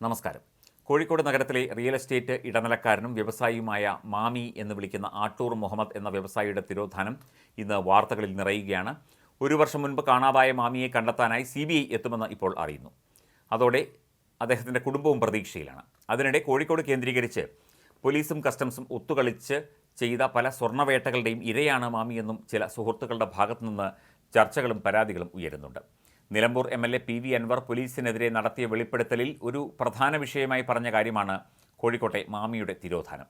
നമസ്കാരം. കോഴിക്കോട് നഗരത്തിലെ real estate ഇടനിലക്കാരനും വ്യവസായിയുമായ മാമി എന്ന് വിളിക്കുന്ന ആട്ടൂർ മുഹമ്മദ് എന്ന വ്യവസായിയുടെ തിരോധാനം ഇന്ന് വാർത്തകളിൽ നിറയുകയാണ്. ഒരു വർഷം മുൻപ് കാണാതായ മാമിയെ കണ്ടെത്താനായി സി ബി ഐ എത്തുമെന്ന് ഇപ്പോൾ അറിയുന്നു. അതോടെ അദ്ദേഹത്തിന്റെ കുടുംബവും പ്രതീക്ഷയിലാണ്. അതിനിടെ കോഴിക്കോട് കേന്ദ്രീകരിച്ച് പോലീസും കസ്റ്റംസും ഒത്തുകളിച്ച് ചെയ്ത പല സ്വർണവേട്ടകളുടെയും ഇരയാണ് മാമിയെന്നും ചില സുഹൃത്തുക്കളുടെ ഭാഗത്തുനിന്ന് ചർച്ചകളും പരാതികളും ഉയരുന്നുണ്ട്. Nilambur M L A P V Anvar പോലീസിനെതിരെ നടത്തിയ വെളിപ്പെടുത്തലിൽ ഒരു പ്രധാന വിഷയമായി പറഞ്ഞ കാര്യമാണ് കോഴിക്കോട്ടെ മാമിയുടെ തിരോധാനം.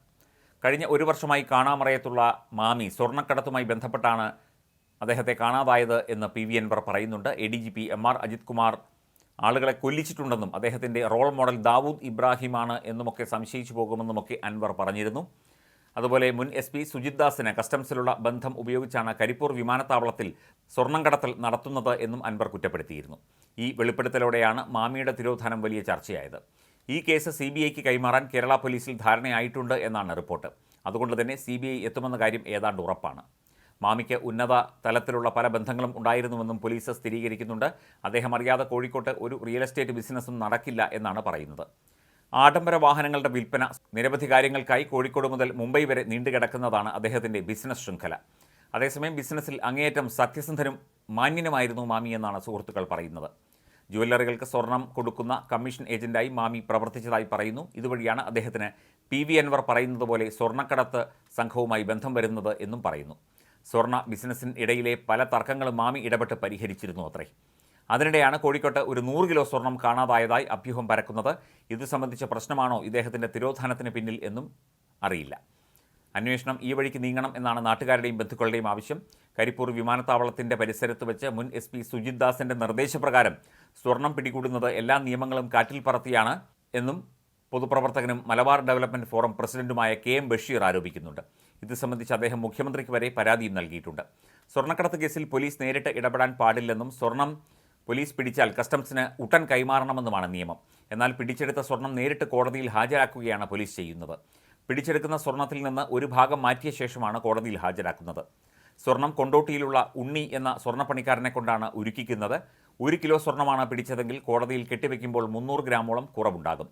കഴിഞ്ഞ ഒരു വർഷമായി കാണാമറയത്തുള്ള മാമി സ്വർണക്കടത്തുമായി ബന്ധപ്പെട്ടാണ് അദ്ദേഹത്തെ കാണാതായത് എന്ന് പി വി അൻവർ പറയുന്നുണ്ട്. A D G P M R Ajith Kumar ആളുകളെ കൊല്ലിച്ചിട്ടുണ്ടെന്നും അദ്ദേഹത്തിന്റെ റോൾ മോഡൽ ദാവൂദ് ഇബ്രാഹിമാണ് എന്നുമൊക്കെ സംശയിച്ചു പോകുമെന്നുമൊക്കെ അൻവർ പറഞ്ഞിരുന്നു. അതുപോലെ മുൻ എസ് പി സുജിത് ദാസിന് കസ്റ്റംസിലുള്ള ബന്ധം ഉപയോഗിച്ചാണ് കരിപ്പൂർ വിമാനത്താവളത്തിൽ സ്വർണം കടത്തൽ നടത്തുന്നത് എന്നും അൻവർ കുറ്റപ്പെടുത്തിയിരുന്നു. ഈ വെളിപ്പെടുത്തലോടെയാണ് മാമിയുടെ തിരോധാനം വലിയ ചർച്ചയായത്. ഈ കേസ് സി ബി ഐക്ക് കൈമാറാൻ കേരള പോലീസിൽ ധാരണയായിട്ടുണ്ട് എന്നാണ് റിപ്പോർട്ട്. അതുകൊണ്ട് തന്നെ സി ബി ഐ എത്തുമെന്ന കാര്യം ഏതാണ്ട് ഉറപ്പാണ്. മാമിക്ക് ഉന്നത തലത്തിലുള്ള പല ബന്ധങ്ങളും ഉണ്ടായിരുന്നുവെന്നും പോലീസ് സ്ഥിരീകരിക്കുന്നുണ്ട്. അദ്ദേഹം അറിയാതെ കോഴിക്കോട്ട് ഒരു റിയൽ എസ്റ്റേറ്റ് ബിസിനസ്സും നടക്കില്ല എന്നാണ് പറയുന്നത്. ആഡംബര വാഹനങ്ങളുടെ വിൽപ്പന നിരവധി കാര്യങ്ങൾക്കായി കോഴിക്കോട് മുതൽ മുംബൈ വരെ നീണ്ടുകിടക്കുന്നതാണ് അദ്ദേഹത്തിന്റെ ബിസിനസ് ശൃംഖല. അതേസമയം ബിസിനസ്സിൽ അങ്ങേയറ്റം സത്യസന്ധനും മാന്യനുമായിരുന്നു മാമി എന്നാണ് സുഹൃത്തുക്കൾ പറയുന്നത്. ജുവല്ലറികൾക്ക് സ്വർണം കൊടുക്കുന്ന കമ്മീഷൻ ഏജന്റായി മാമി പ്രവർത്തിച്ചതായി പറയുന്നു. ഇതുവഴിയാണ് അദ്ദേഹത്തിന് പി വി അൻവർ പറയുന്നത് പോലെ സ്വർണക്കടത്ത് സംഘവുമായി ബന്ധം വരുന്നത് എന്നും പറയുന്നു. സ്വർണ ബിസിനസ്സിന് ഇടയിലെ പല തർക്കങ്ങളും മാമി ഇടപെട്ട് പരിഹരിച്ചിരുന്നു അത്രേ. അതിനിടെയാണ് കോഴിക്കോട്ട് ഒരു നൂറ് കിലോ സ്വർണം കാണാതായതായി അഭ്യൂഹം പരക്കുന്നത്. ഇത് സംബന്ധിച്ച പ്രശ്നമാണോ ഇദ്ദേഹത്തിന്റെ തിരോധാനത്തിന് പിന്നിൽ എന്നും അറിയില്ല. അന്വേഷണം ഈ വഴിക്ക് നീങ്ങണം എന്നാണ് നാട്ടുകാരുടെയും ബന്ധുക്കളുടെയും ആവശ്യം. കരിപ്പൂർ വിമാനത്താവളത്തിന്റെ പരിസരത്ത് വെച്ച് മുൻ എസ് പി സുജിത് ദാസിന്റെ നിർദ്ദേശപ്രകാരം സ്വർണം പിടികൂടുന്നത് എല്ലാ നിയമങ്ങളും കാറ്റിൽ പറത്തിയാണ് എന്നും പൊതുപ്രവർത്തകനും മലബാർ ഡെവലപ്മെന്റ് ഫോറം പ്രസിഡന്റുമായ കെ എം ബഷീർ ആരോപിക്കുന്നുണ്ട്. ഇത് സംബന്ധിച്ച് അദ്ദേഹം മുഖ്യമന്ത്രിക്ക് വരെ പരാതിയും നൽകിയിട്ടുണ്ട്. സ്വർണക്കടത്ത് കേസിൽ പോലീസ് നേരിട്ട് ഇടപെടാൻ പാടില്ലെന്നും സ്വർണം പോലീസ് പിടിച്ചാൽ കസ്റ്റംസിന് ഉടൻ കൈമാറണമെന്നുമാണ് നിയമം. എന്നാൽ പിടിച്ചെടുത്ത സ്വർണം നേരിട്ട് കോടതിയിൽ ഹാജരാക്കുകയാണ് പോലീസ് ചെയ്യുന്നത്. പിടിച്ചെടുക്കുന്ന സ്വർണത്തിൽ നിന്ന് ഒരു ഭാഗം മാറ്റിയ ശേഷമാണ് കോടതിയിൽ ഹാജരാക്കുന്നത്. സ്വർണം കൊണ്ടോട്ടിയിലുള്ള ഉണ്ണി എന്ന സ്വർണപ്പണിക്കാരനെ കൊണ്ടാണ് ഉരുക്കിക്കുന്നത്. ഒരു കിലോ സ്വർണമാണ് പിടിച്ചതെങ്കിൽ കോടതിയിൽ കെട്ടിവെക്കുമ്പോൾ മുന്നൂറ് ഗ്രാമോളം കുറവുണ്ടാകും.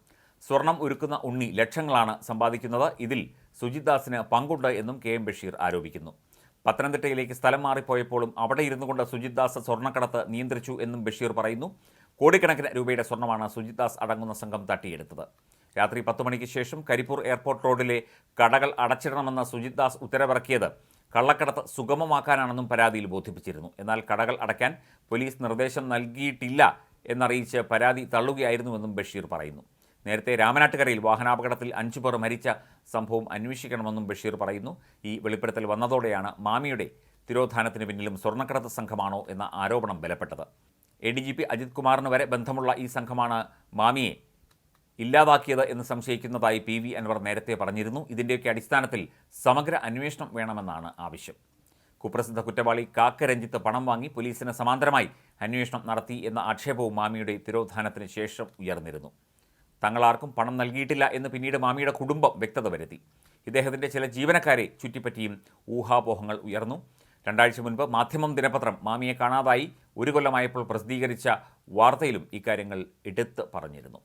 സ്വർണം ഉരുക്കുന്ന ഉണ്ണി ലക്ഷങ്ങളാണ് സമ്പാദിക്കുന്നത്. ഇതിൽ സുജിത് ദാസിന് പങ്കുണ്ട് എന്നും കെ എം ബഷീർ ആരോപിക്കുന്നു. പത്തനംതിട്ടയിലേക്ക് സ്ഥലം മാറിപ്പോയപ്പോഴും അവിടെ ഇരുന്നു കൊണ്ട് സുജിത് ദാസ് സ്വർണക്കടത്ത് നിയന്ത്രിച്ചു എന്നും ബഷീർ പറയുന്നു. കോടിക്കണക്കിന് രൂപയുടെ സ്വർണമാണ് സുജിത് ദാസ് അടങ്ങുന്ന സംഘം തട്ടിയെടുത്തത്. രാത്രി പത്ത് മണിക്ക് ശേഷം കരിപ്പൂർ എയർപോർട്ട് റോഡിലെ കടകൾ അടച്ചിടണമെന്ന സുജിത് ദാസ് ഉത്തരവിറക്കിയത് കള്ളക്കടത്ത് സുഗമമാക്കാനാണെന്നും പരാതിയിൽ ബോധിപ്പിച്ചിരുന്നു. എന്നാൽ കടകൾ അടയ്ക്കാൻ പോലീസ് നിർദ്ദേശം നൽകിയിട്ടില്ല എന്നറിയിച്ച് പരാതി തള്ളുകയായിരുന്നുവെന്നും ബഷീർ പറയുന്നു. നേരത്തെ രാമനാട്ടുകരയിൽ വാഹനാപകടത്തിൽ അഞ്ചു പേർ മരിച്ച സംഭവം അന്വേഷിക്കണമെന്നും ബഷീർ പറയുന്നു. ഈ വെളിപ്പെടുത്തൽ വന്നതോടെയാണ് മാമിയുടെ തിരോധാനത്തിന് പിന്നിലും സ്വർണക്കടത്ത് സംഘമാണോ എന്ന ആരോപണം ബലപ്പെട്ടത്. A D G P Ajith കുമാറിന് വരെ ബന്ധമുള്ള ഈ സംഘമാണ് മാമിയെ ഇല്ലാതാക്കിയത് എന്ന് സംശയിക്കുന്നതായി പി വി അൻവർ നേരത്തെ പറഞ്ഞിരുന്നു. ഇതിന്റെയൊക്കെ അടിസ്ഥാനത്തിൽ സമഗ്ര അന്വേഷണം വേണമെന്നാണ് ആവശ്യം. കുപ്രസിദ്ധ കുറ്റവാളി കാക്ക രഞ്ജിത്ത് പണം വാങ്ങി പോലീസിന് സമാന്തരമായി അന്വേഷണം നടത്തി എന്ന ആക്ഷേപവും മാമിയുടെ തിരോധാനത്തിന് ശേഷം ഉയർന്നിരുന്നു. തങ്ങളാർക്കും പണം നൽകിയിട്ടില്ല എന്ന് പിന്നീട് മാമിയുടെ കുടുംബം വ്യക്തത വരുത്തി. ഇദ്ദേഹത്തിന്റെ ചില ജീവനക്കാരെ ചുറ്റിപ്പറ്റിയും ഊഹാപോഹങ്ങൾ ഉയർന്നു. രണ്ടാഴ്ച മുൻപ് മാധ്യമം ദിനപത്രം മാമിയെ കാണാതായി. ഒരു കൊല്ലമായപ്പോൾ പ്രസിദ്ധീകരിച്ച വാർത്തയിലും ഇക്കാര്യങ്ങൾ എടുത്ത് പറഞ്ഞിരുന്നു.